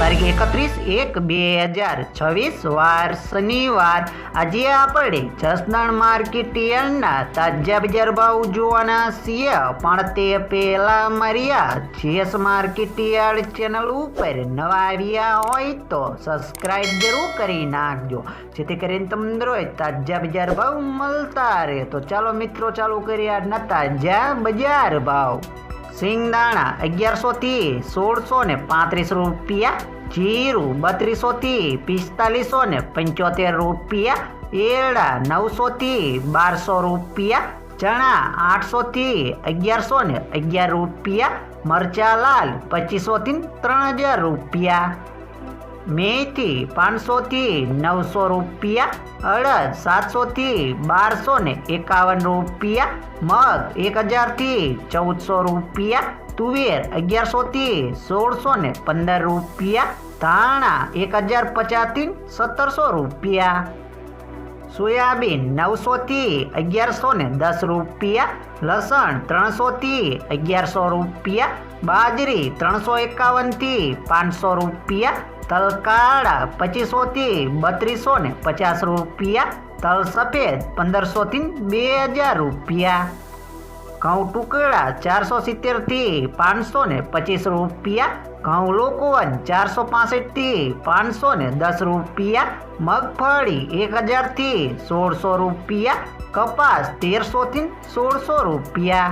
તારીખ એકત્રીસ એક બે હજાર છવ્વીસ વાર શનિવાર. આજે આપણે જસદણ માર્કેટ યાર્ડના તાજા બજાર ભાવ જોવાના છીએ. પણ તે પહેલા મર્યા, જેસ માર્કેટ યાર્ડ ચેનલ ઉપર નવા આવ્યા હોય તો સબસ્ક્રાઇબ જરૂર કરી નાખજો. જેથી કરીને તમને રોજ તાજા બજાર ભાવ મળતા રહે. તો ચાલો મિત્રો, ચાલુ કરીએ આજના તાજા બજાર ભાવ. સિંગદાણા અગિયારસોથી સોળસો ને પાંત્રીસ રૂપિયા, જીરું બત્રીસોથી પિસ્તાલીસો ને પંચોતેર રૂપિયા, એરડા નવસોથી બારસો રૂપિયા, ચણા આઠસોથી અગિયારસો ને અગિયાર રૂપિયા, મરચા લાલ પચીસોથી ત્રણ હજાર રૂપિયા. મેથી પાંચસોથી નવસો રૂપિયા, અડદ સાતસોથી બારસો ને એકાવન રૂપિયા, મગ એક હજારથી ચૌદસો રૂપિયા, તુવેર અગિયારસોથી સોળસો ને પંદર રૂપિયા, ધાણા એક હજાર પચાસથી સત્તરસો રૂપિયા, સોયાબીન નવસોથી અગિયારસો ને દસ રૂપિયા, લસણ ત્રણસોથી અગિયારસો રૂપિયા, બાજરી ત્રણસો એકાવનથી પાંચસો રૂપિયા તલ કાળા પચીસોથી બત્રીસો ને પચાસ રૂપિયા, તલ સફેદ પંદરસોથી બે હજાર રૂપિયા. ઘઉં ટુકડા ચારસો સિત્તેરથી પાંચસો ને પચીસ રૂપિયા. ઘઉં લોકવન ચારસો પાસઠથી પાંચસો ને દસ રૂપિયા. મગફળી એક હજારથી સોળસો રૂપિયા. કપાસ તેરસોથી સોળસો રૂપિયા.